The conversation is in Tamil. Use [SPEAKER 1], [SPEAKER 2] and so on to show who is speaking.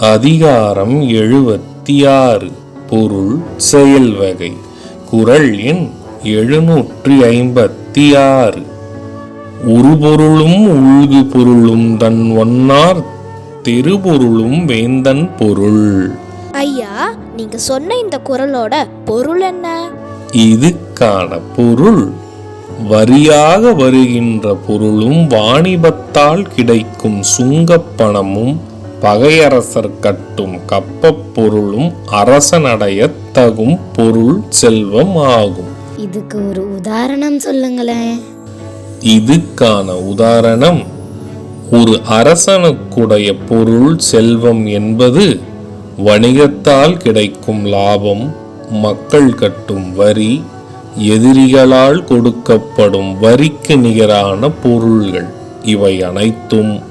[SPEAKER 1] அதிகாரம் எழுபத்தி ஆறு பொருள் செயல் வகை குரல் எண் எழுநூற்றி ஐம்பத்தி ஆறு உருபொருளும் உள்கு பொருளும் தன் ஒன்னார் திருபொருளும் வேந்தன் பொருள்.
[SPEAKER 2] ஐயா நீங்க சொன்ன இந்த குரலோட பொருள் என்ன?
[SPEAKER 1] இதுக்கான பொருள் வரியாக வருகின்ற பொருளும் வாணிபத்தால் கிடைக்கும் சுங்கப் பணமும் பகையரசர் கட்டும் கப்பப் பொருளும் அரசனடையத் தகும் பொருள் செல்வம் ஆகும்.
[SPEAKER 3] இதுக்கு ஒரு உதாரணம் சொல்லுங்களேன்.
[SPEAKER 1] இதுக்கான உதாரணம் ஒரு அரசனுக்குடைய பொருள் செல்வம் என்பது வணிகத்தால் கிடைக்கும் லாபம் மக்கள் கட்டும் வரி எதிரிகளால் கொடுக்கப்படும் வரிக்கு நிகரான பொருள்கள். இவை அனைத்தும்